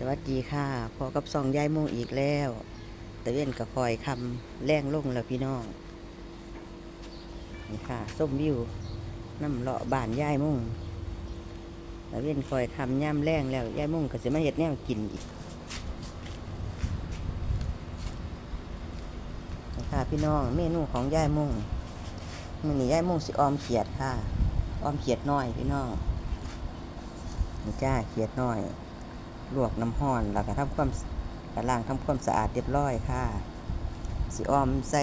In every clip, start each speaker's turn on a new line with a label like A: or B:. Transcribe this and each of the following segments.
A: สวัสดีค่ะ พอกับสองยายโมงอีกแล้วตะเวนกับคอยคำแรงลงแล้วพี่น้อง นี่ค่ะส้มวิวน้ำเลาะบานยายโมงตะเวนคอยคำย่ำแรงแล้วยายโมงก็สิมาเห็ดแนวกินอีกนี่ค่ะพี่น้องเมนูของยายโมงมันนี่ยายโมงสิออมเขียดค่ะ ออมเขียดน้อยพี่น้องนี่จ้าเขียดน้อย ลวกน้ำห้อนแล้วก็ทำความกระล้างทำความสะอาดเรียบร้อยค่ะสิออมใส่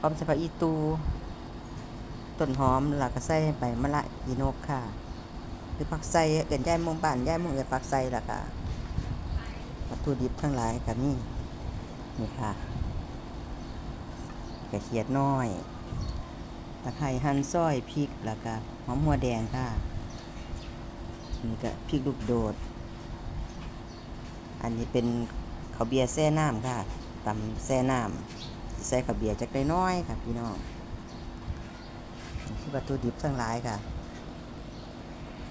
A: ออมใส่ผักอีตูต้นหอมแล้วก็ใส่ใบมะละยีนกค่ะหรือผักใส่เกินย่ายมงบ้านย่ายมงเกินผักใส่แล้วก็วัตถุดิบทั้งหลายกับนี่นี่ค่ะกระเทียดน้อยตะไคร้หั่นซอยพริกแล้วก็หอมหัวแดงค่ะนี่ก็พริกลูกโดด อันนี้เป็นข้าวเบียร์แซ่น้ำค่ะตำแซ่น้ำใส่ข้าวเบียร์จักได้น้อยค่ะพี่น้องคือวัตถุดิบทั้งหลายค่ะ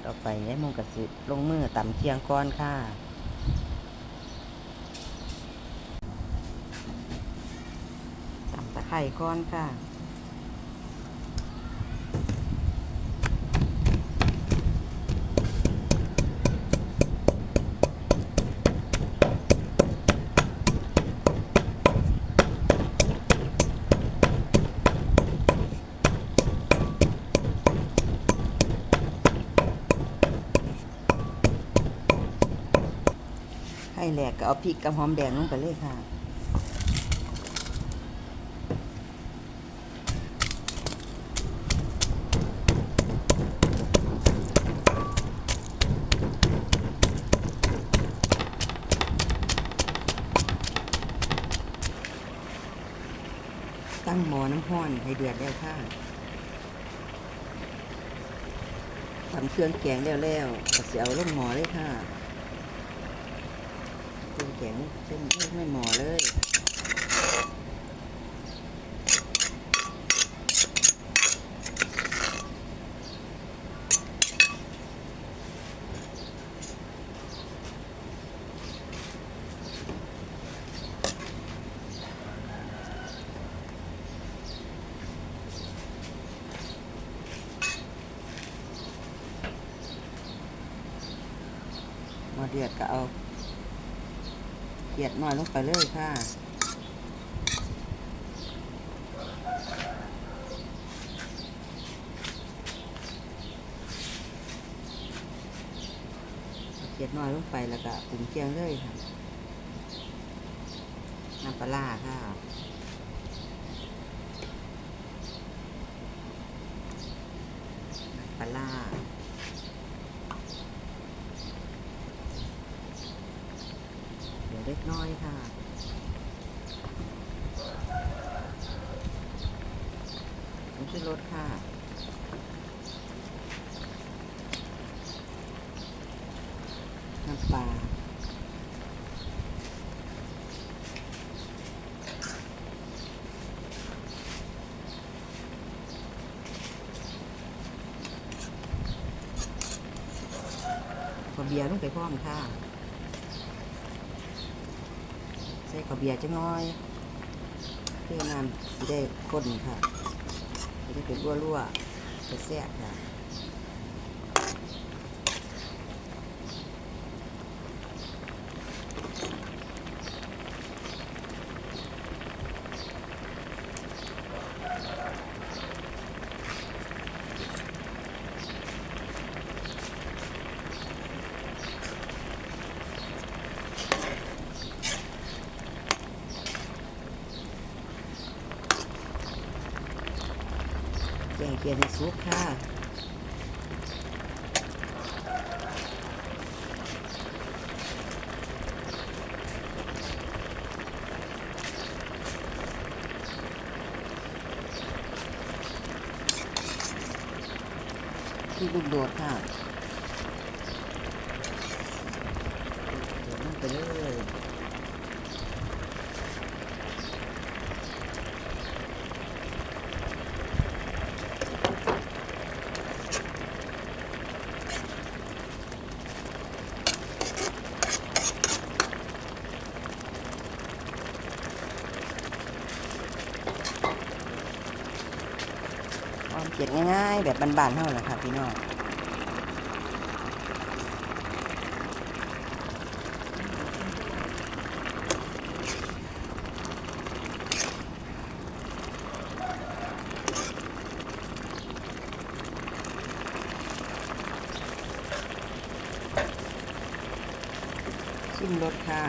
A: ต่อไปยายมงกสิลงมือตำเคียงก้อนค่ะตำตะไคร่ก้อนค่ะ ให้แหลกก็เอาพริกกับหอมแดงลงไปเลยค่ะตั้งหม้อน้ำห้อนให้เดือดแล้วค่ะทำเครื่องแกงแล้วแล้วก็จะเอาลงหม้อเลยค่ะ เครื่องแกงเส้นไม่ไม่หม้อเลยมาเดือดก็เอา เกลียดน้อยลงไปเลยค่ะเกลียดน้อยลงไปแล้วก็ปรุงเคียงเลยค่ะน้ำปลาค่ะปลาร้า เด็กน้อยค่ะนี่คือรถค่ะน้ำปลาขอเบียร์ลงไปพร้อมค่ะ ใส่ข้าวเบียร์จังน้อยเพื่อน้ำสิได้ข้นค่ะจะได้เป็นรั่วๆแซ่บค่ะ แกงเขียดในซุปค่ะที่ลูกโดดค่ะโดดลงไปเลย เขียดง่ายๆ แบบบานๆเท่านั้นค่ะพี่น้องชิมรสค่ะ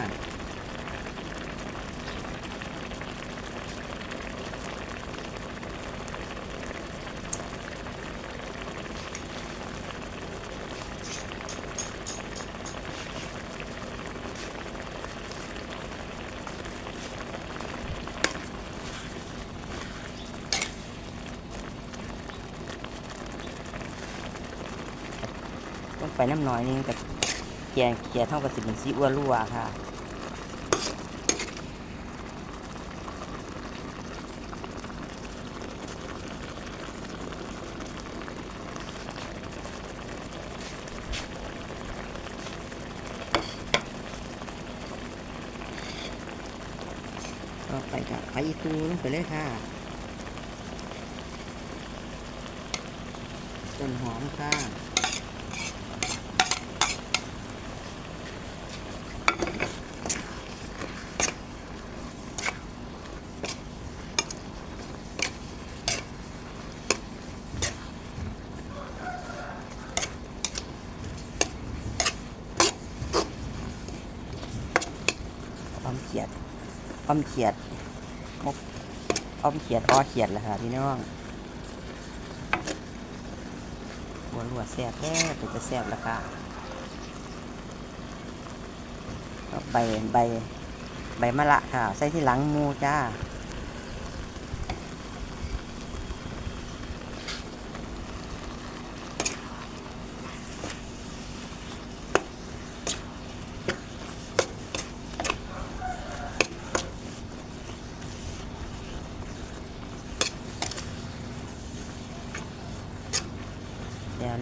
A: ต้องไปน้ำหน้อยนึงกับแกงแกงเท่ากับสิเป็นซีอ้วนรั่วค่ะ็ไปกับไปอีตูลงไปเลยค่ะ ต้นหอมค่ะ อมเขียดออมเขียดมกออมเขียดอ้อเขียดแหละค่ะพี่น้องหัวหลวแสบแท้เป็นจะแสบแล้วค่ะก็ใบใบใบมะละค่ะ ใส่ที่หลังมูจ้า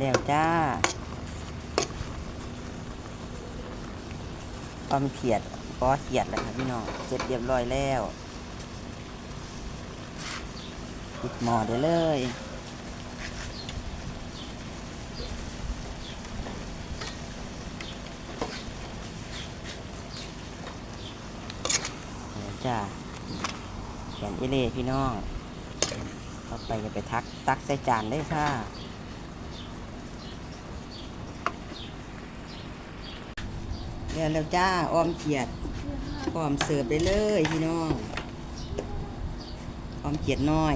A: แล้วแล้วจ้าอมเขียดก้อเขียดแล้วค่ะพี่น้องเสร็จเรียบร้อยแล้วปิดหม้อได้เลยแล้วจ้าแขนเอเล่พี่น้อง ต่อไปจะไปทัก ตักใส่จานได้ค่ะ แล้วแล้วจ้าออมเขียดพร้อมเสิร์ฟได้เลยพี่น้องออมเขียดน้อย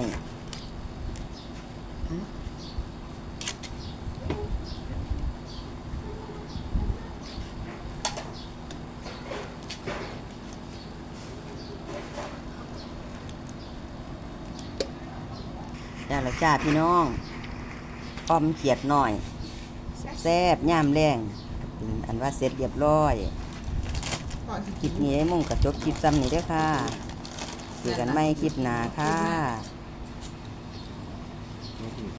A: แล้วแล้วจ้าพี่น้องออมเขียดน้อย แซ่บย่ามแรง เป็นอันว่าเสร็จเรียบร้อยคลิปนี้มุ่งกับจบคลิปซ้ำนี้ด้วยค่ะเจอกันไม่คลิปหนาค่ะ